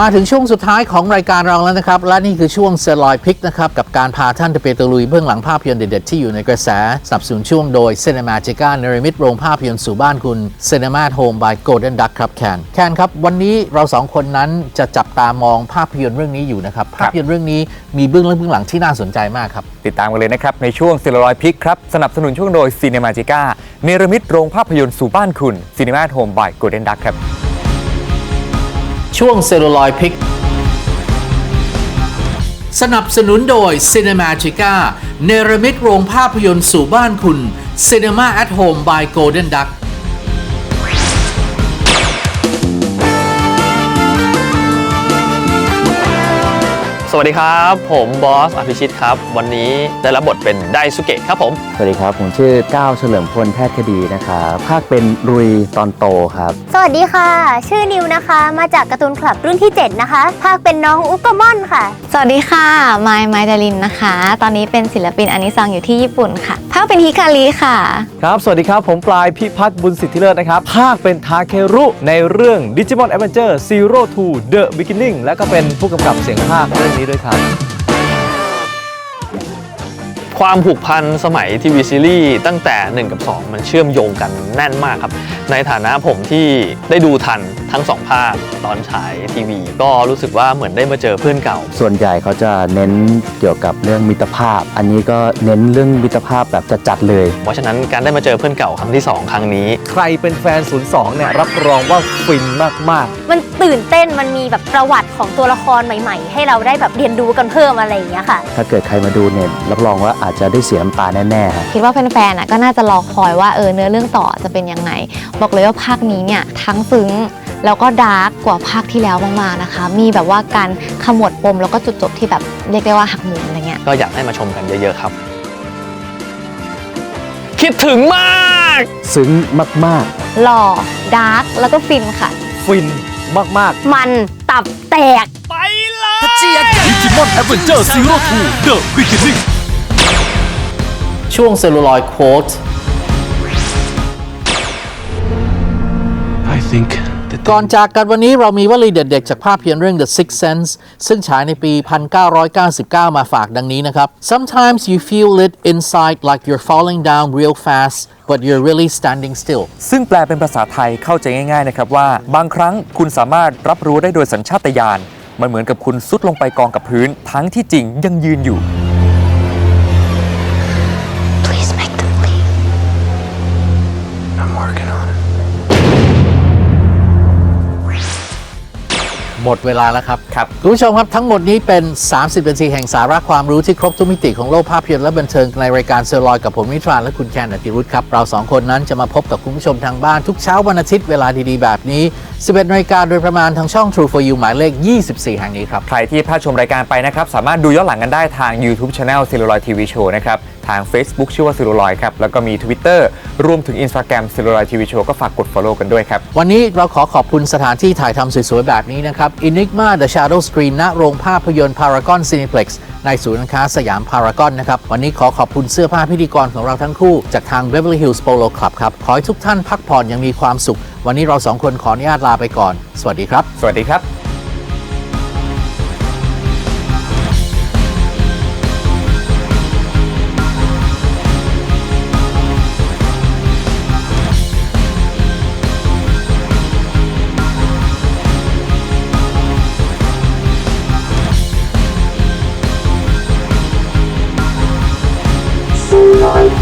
มาถึงช่วงสุดท้ายของรายการเราแล้วนะครับ และนี่คือช่วงเซลอยพิกนะครับ กับการพาท่านไปตะลุยเบื้องหลังภาพยนตร์เด็ดๆ ที่อยู่ในกระแสสนับสนุนช่วงโดย Cinema j i c a เนรมิตโรงภาพยนตร์สู่บ้านคุณ Cinema at Home by Golden Duck ครับแคนแคนครับ วันนี้เราสองคนนั้นจะจับตามองภาพยนตร์เรื่องนี้อยู่นะครับ ภาพยนตร์เรื่องนี้มีเบื้องหลังเบื้องหลังที่น่าสนใจมากครับติดตามกันเลยนะครับในช่วง s ิลลอยพิกครับสนับสนุนช่วงโดย c i n e m a g i c a เนรมิตโรงภาพยนตร์สู่บ้านคุณ Cinema at Home by Golden Duck ครับ ช่วงเซลลูลอยพิก สนับสนุนโดย Cinemagica เนรมิตโรงภาพยนตร์สู่บ้านคุณ Cinema at Home by Golden Duck สวัสดีครับ ผมบอสอภิชิตครับ วันนี้ได้รับบทเป็นไดสุเกะครับผม สวัสดีครับ ผมชื่อก้าวเฉลิมพลแพทย์คดีนะครับภาคเป็นรุยตอนโตครับ สวัสดีค่ะ ชื่อนิวนะคะ มาจากการ์ตูนคลับรุ่นที่ 7 นะคะ ภาคเป็นน้องอุกกามอนค่ะ สวัสดีค่ะไมายไมดาลินนะคะ ตอนนี้เป็นศิลปินอานิซังอยู่ที่ญี่ปุ่นค่ะภาค เป็นฮิคาริค่ะ ครับ สวัสดีครับ ผมปลายพิพัฒน์บุญสิทธิเลิศนะครับ ภาคเป็นทาเครุในเรื่อง Digimon Adventure Zero to The Beginning และก็เป็นผู้กำกับเสียงภาคเรื่องนี้ด้วยครับ ความผูกพันสมัยทีวีซีรีส์ตั้งแต่ 1 กับ 2 มันเชื่อมโยงกันแน่นมากครับ ในฐานะผมที่ได้ดูทัน ทั้งสองภาคตอนฉายทีวี ก็รู้สึกว่าเหมือนได้มาเจอเพื่อนเก่า ส่วนใหญ่เขาจะเน้นเกี่ยวกับเรื่องมิตรภาพ อันนี้ก็เน้นเรื่องมิตรภาพแบบจัดๆเลย เพราะฉะนั้นการได้มาเจอเพื่อนเก่าครั้งที่ 2 ครั้งนี้ ใครเป็นแฟน 02 เนี่ย รับรองว่าฟินมาก มันตื่นเต้นมันมีแบบประวัติของตัวละครใหม่ ๆ ให้เราได้แบบเรียนรู้กันเพิ่มอะไรอย่างเงี้ยค่ะ ถ้าเกิดใครมาดูเนี่ยรับรองว่าอาจจะได้เสียน้ำตาแน่ๆครับคิดว่าแฟนๆอะก็น่าจะรอคอยว่าเออเนื้อเรื่องต่อจะเป็นยังไง บอกเลยว่าภาคนี้เนี่ยทั้งซึ้ง แล้วก็ดาร์กกว่าภาคที่แล้วมากๆนะคะ มีแบบว่าการขมวดปมแล้วก็จุดจบที่แบบเรียกได้ว่าหักมุมอะไรเงี้ย ก็อยากให้มาชมกันเยอะ ๆ ครับ คิดถึงมาก ซึ้งมากหล่อดาร์กแล้วก็ฟินค่ะ ๆ ฟินมากมันตับแตก Digimon Adventure Zero to The Beginning ช่วงเซลลูลอยโค้ด I think that ก่อนจากกันวันนี้เรามีวลีเด็ดๆ จากภาพยนตร์เรื่อง The Sixth Sense ซึ่งฉายในปี 1999 มาฝากดังนี้นะครับ Sometimes you feel it inside like you're falling down real fast but you're really standing still ซึ่งแปลเป็นภาษาไทยเข้าใจง่ายๆนะครับว่า บางครั้งคุณสามารถรับรู้ได้โดยสัญชาตญาณมันเหมือนกับคุณซุดลงไปกองกับพื้น ทั้งที่จริงยังยืนอยู่ หมดเวลาแล้วครับครับคุณผู้ชมครับทั้งหมดนี้เป็น 30นาทีแห่งสาระความรู้ที่ครบทุกมิติของโลกภาพยนตร์และบันเทิงในรายการเซอร์ลอยกับผมนิทรานและคุณแคนอติรุธครับเราสองคนนั้นจะมาพบกับคุณผู้ชมทางบ้านทุกเช้าวันอาทิตย์เวลาดีๆแบบนี้ 11นาฬิกาโดยประมาณทางช่อง True for You หมายเลข 24 แห่งนี้ครับ ใครที่พลาดชมรายการไปนะครับ สามารถดูย้อนหลังกันได้ทาง YouTube Channel c e l l u l o i d TV Show นะครับ ทาง Facebook ชื่อว่า c e l l u l o i d ครับ แล้วก็มี Twitter รวมถึง Instagram c e l l u l o i d TV Show ก็ฝากกด follow กันด้วยครับ วันนี้เราขอขอบคุณสถานที่ถ่ายทำสวยๆ แบบนี้นะครับ Enigma The Shadow Screen ณโรงภาพยนตร์ Paragon Cineplex ในศูนย์การค้าสยามพารากอนนะครับ วันนี้ขอขอบคุณเสื้อผ้าพิธีกรของเราทั้งคู่ จากทาง Beverly Hills Polo Club ครับ ขอให้ทุกท่านพักผ่อนอยังมีความสุข วันนี้เราสองคนขออนุญาตลาไปก่อน สวัสดีครับ สวัสดีครับ Lord.